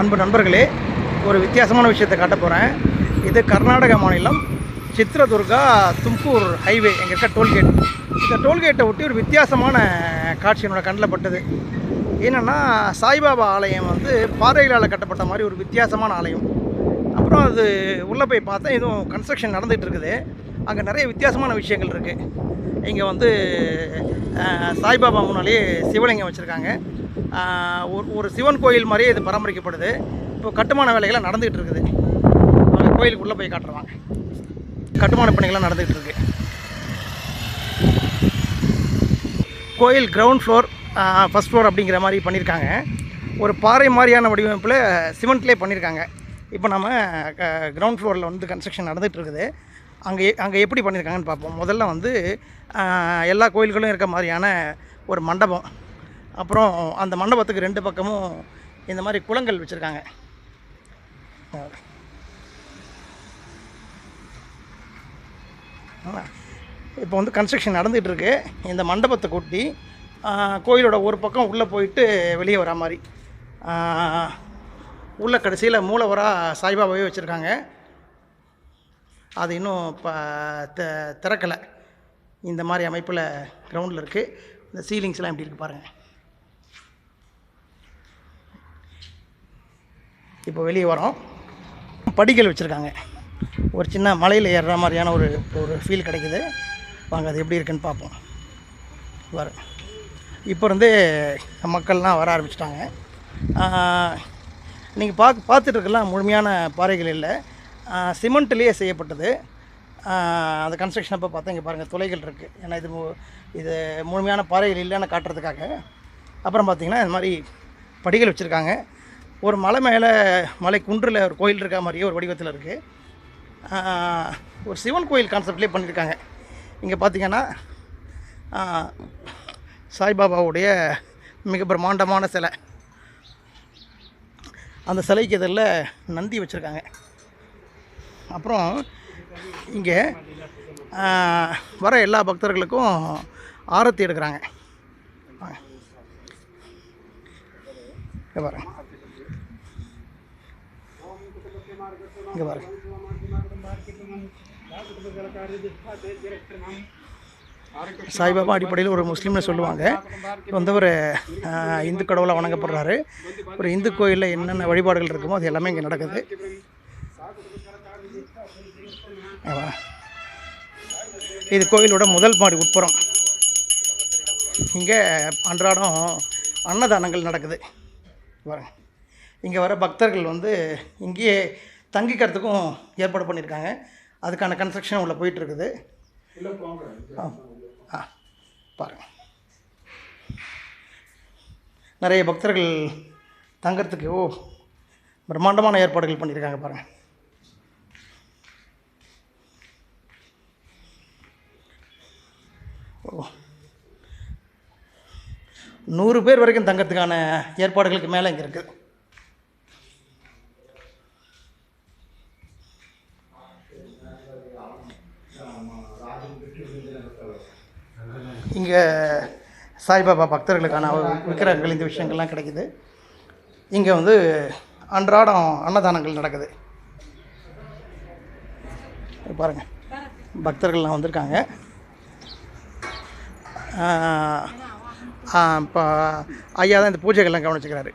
அன்பு நண்பர்களே ஒரு வித்தியாசமான விஷயத்தை காட்ட போகிறேன் இது கர்நாடக மாநிலம் சித்ரதுர்கா தும்கூர் ஹைவே எங்கே இருக்க டோல்கேட். இந்த டோல்கேட்டை ஒட்டி ஒரு வித்தியாசமான காட்சி என்னோட கண்ணில் பட்டது. என்னென்னா சாய்பாபா ஆலயம் வந்து பாறைகளால் கட்டப்பட்ட மாதிரி ஒரு வித்தியாசமான ஆலயம். அப்புறம் அது உள்ளே போய் பார்த்தேன் எதுவும் கன்ஸ்ட்ரக்ஷன் நடந்துகிட்டு இருக்குது. அங்கே நிறைய வித்தியாசமான விஷயங்கள் இருக்குது இங்கே வந்து சாய்பாபா முன்னாலே சிவலிங்கம் வச்சுருக்காங்க. ஒரு ஒரு சிவன் கோயில் மாதிரியே இது பராமரிக்கப்படுது. இப்போ கட்டுமான வேலைகள்லாம் நடந்துகிட்டு இருக்குது. கோயிலுக்குள்ளே போய் காட்டுறாங்க கட்டுமான பணிகள்லாம் நடந்துகிட்டு இருக்கு. கோயில் கிரவுண்ட் ஃப்ளோர் ஃபஸ்ட் ஃப்ளோர் அப்படிங்கிற மாதிரி பண்ணியிருக்காங்க. ஒரு பாறை மாதிரியான வடிவமைப்பில் சிமெண்ட்லேயே பண்ணியிருக்காங்க. இப்போ நம்ம கிரவுண்ட் ஃப்ளோரில் வந்து கன்ஸ்ட்ரக்ஷன் நடந்துகிட்டு இருக்குது. அங்கே அங்கே எப்படி பண்ணியிருக்காங்கன்னு பார்ப்போம். முதல்ல வந்து எல்லா கோயில்களும் இருக்க மாதிரியான ஒரு மண்டபம். அப்புறம் அந்த மண்டபத்துக்கு ரெண்டு பக்கமும் இந்த மாதிரி குளங்கள் வச்சுருக்காங்க. இப்போ வந்து கன்ஸ்ட்ரக்ஷன் நடந்துகிட்டு இருக்கு இந்த மண்டபத்தை கொட்டி கோயிலோட ஒரு பக்கம் உள்ளே போயிட்டு வெளியே வரா மாதிரி. உள்ள கடைசியில் மூலவராக சாய்பாபாவே வச்சுருக்காங்க. அது இன்னும் இப்போ திறக்கலை. இந்த மாதிரி அமைப்பில் கிரவுண்டில் இருக்குது இந்த சீலிங்ஸ்லாம் எப்படி இருக்குது பாருங்கள் இப்போ வெளியே வரோம். படிகள் வச்சுருக்காங்க. ஒரு சின்ன மலையில் ஏறுற மாதிரியான ஒரு ஒரு ஃபீல் கிடைக்குது. வாங்க அது எப்படி இருக்குன்னு பார்ப்போம். வர. இப்போ இருந்தே மக்கள்லாம் வர ஆரம்பிச்சிட்டாங்க. நீங்கள் பார்க்க பார்த்துட்ருக்கலாம் முழுமையான பாறைகள் இல்லை. சிமெண்ட்லேயே செய்யப்பட்டது. அந்த கன்ஸ்ட்ரக்ஷன் அப்போ பார்த்தா இங்கே பாருங்கள் துளைகள் இருக்குது ஏன்னா இது மு- இது முழுமையான பாறைகள் இல்லைன்னு காட்டுறதுக்காக. அப்புறம் பார்த்தீங்கன்னா இந்த மாதிரி படிகள் வச்சுருக்காங்க. ஒரு மலை மேலே மலை குன்றில் ஒரு கோயில் இருக்க மாதிரியே ஒரு வடிவத்தில் இருக்குது ஒரு சிவன் கோயில் கான்செப்ட்லேயே பண்ணியிருக்காங்க. இங்கே பார்த்தீங்கன்னா சாய்பாபாவுடைய மிக பிரம்மாண்டமான சிலை. அந்த சிலைக்கு இதில் நந்தி வச்சுருக்காங்க. அப்புறம் இங்கே வர எல்லா பக்தர்களுக்கும் ஆரத்தி எடுக்கிறாங்க. வாங்க. பாருங்க. இங்கே பாருங்க. சாய்பாபா அடிப்படையில் ஒரு முஸ்லீம்னு சொல்லுவாங்க. இப்போ வந்து ஒரு இந்து கடவுளாக வணங்கப்படுறாரு. ஒரு இந்து கோயிலில் என்னென்ன வழிபாடுகள் இருக்குமோ அது எல்லாமே இங்கே நடக்குது. இது கோயிலோட முதல் மாடி உட்புறம். இங்கே அன்றாடம் அன்னதானங்கள் நடக்குது. பாருங்கள் இங்கே வர பக்தர்கள் வந்து இங்கேயே தங்கிக்கிறதுக்கும் ஏற்பாடு பண்ணியிருக்காங்க. அதுக்கான கன்ஸ்ட்ரக்ஷன் உள்ள போயிட்டுருக்குது. ஆ. ஆ பாருங்கள் நிறைய பக்தர்கள் தங்கறதுக்கு ஓ பிரம்மாண்டமான ஏற்பாடுகள் பண்ணியிருக்காங்க பாருங்கள் ஓ. நூறு பேர் வரைக்கும் தங்கறதுக்கான ஏற்பாடுகளுக்கு மேலே இங்கே இருக்குது இங்கே சாய்பாபா பக்தர்களுக்கான விக்கிரகங்கள் இந்த விஷயங்கள்லாம் கிடைக்குது. இங்கே வந்து அன்றாடம் அன்னதானங்கள் நடக்குது. பாருங்கள் பக்தர்கள்லாம் வந்திருக்காங்க. இப்போ ஐயா தான் இந்த பூஜைகள்லாம் கவனிச்சுக்கிறாரு.